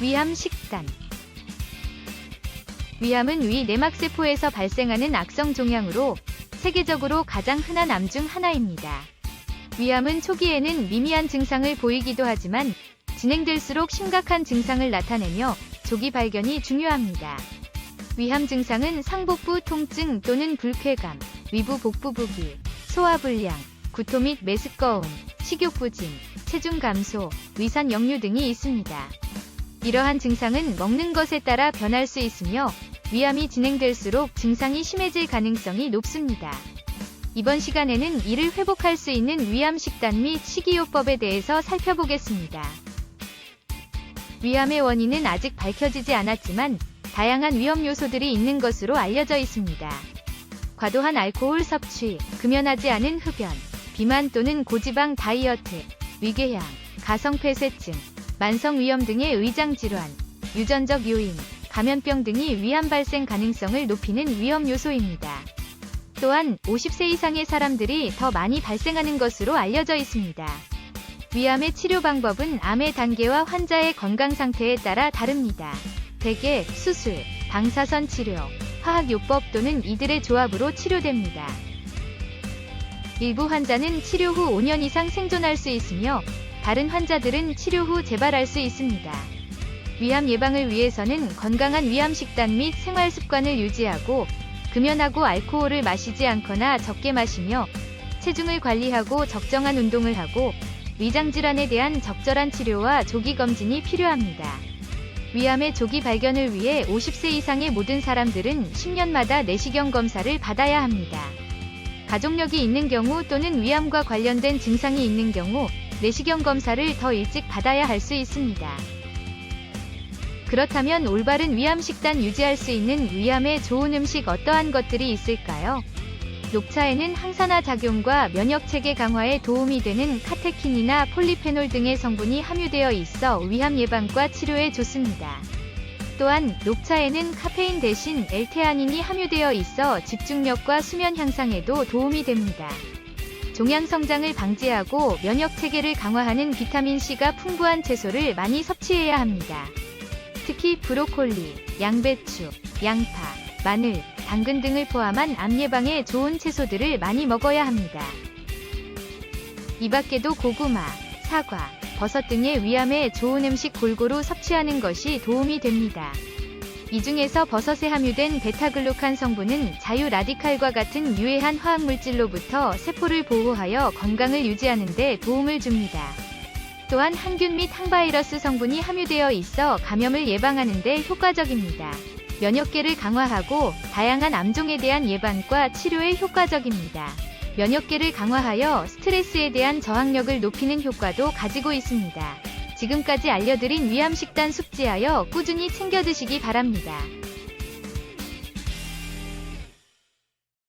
위암 식단 위암은 위 내막세포에서 발생하는 악성 종양으로 세계적으로 가장 흔한 암 중 하나입니다. 위암은 초기에는 미미한 증상을 보이기도 하지만 진행될수록 심각한 증상을 나타내며 조기 발견이 중요합니다. 위암 증상은 상복부 통증 또는 불쾌감, 위부 복부 부기, 소화불량, 구토 및 메스꺼움, 식욕 부진, 체중 감소, 위산 역류 등이 있습니다. 이러한 증상은 먹는 것에 따라 변할 수 있으며 위암이 진행될수록 증상이 심해질 가능성이 높습니다. 이번 시간에는 이를 회복할 수 있는 위암 식단 및 식이요법에 대해서 살펴보겠습니다. 위암의 원인은 아직 밝혀지지 않았지만 다양한 위험 요소들이 있는 것으로 알려져 있습니다. 과도한 알코올 섭취, 금연하지 않은 흡연, 비만 또는 고지방 다이어트, 위궤양, 가성폐쇄증, 만성 위염 등의 의장 질환, 유전적 요인, 감염병 등이 위암 발생 가능성을 높이는 위험 요소입니다. 또한 50세 이상의 사람들이 더 많이 발생하는 것으로 알려져 있습니다. 위암의 치료 방법은 암의 단계와 환자의 건강 상태에 따라 다릅니다. 대개 수술, 방사선 치료, 화학요법 또는 이들의 조합으로 치료됩니다. 일부 환자는 치료 후 5년 이상 생존할 수 있으며 다른 환자들은 치료 후 재발할 수 있습니다. 위암 예방을 위해서는 건강한 위암 식단 및 생활 습관을 유지하고 금연하고 알코올을 마시지 않거나 적게 마시며 체중을 관리하고 적정한 운동을 하고 위장 질환에 대한 적절한 치료와 조기 검진이 필요합니다. 위암의 조기 발견을 위해 50세 이상의 모든 사람들은 10년마다 내시경 검사를 받아야 합니다. 가족력이 있는 경우 또는 위암과 관련된 증상이 있는 경우 내시경 검사를 더 일찍 받아야 할 수 있습니다. 그렇다면 올바른 위암 식단 유지할 수 있는 위암에 좋은 음식 어떠한 것들이 있을까요? 녹차에는 항산화 작용과 면역 체계 강화에 도움이 되는 카테킨이나 폴리페놀 등의 성분이 함유되어 있어 위암 예방과 치료에 좋습니다. 또한 녹차에는 카페인 대신 엘테아닌이 함유되어 있어 집중력과 수면 향상에도 도움이 됩니다. 종양 성장을 방지하고 면역 체계를 강화하는 비타민 C가 풍부한 채소를 많이 섭취해야 합니다. 특히 브로콜리, 양배추, 양파, 마늘, 당근 등을 포함한 암 예방에 좋은 채소들을 많이 먹어야 합니다. 이 밖에도 고구마, 사과, 버섯 등의 위암에 좋은 음식 골고루 섭취하는 것이 도움이 됩니다. 이 중에서 버섯에 함유된 베타글루칸 성분은 자유 라디칼과 같은 유해한 화학물질로부터 세포를 보호하여 건강을 유지하는 데 도움을 줍니다. 또한 항균 및 항바이러스 성분이 함유되어 있어 감염을 예방하는 데 효과적입니다. 면역계를 강화하고 다양한 암종에 대한 예방과 치료에 효과적입니다. 면역계를 강화하여 스트레스에 대한 저항력을 높이는 효과도 가지고 있습니다. 지금까지 알려드린 위암 식단 숙지하여 꾸준히 챙겨 드시기 바랍니다.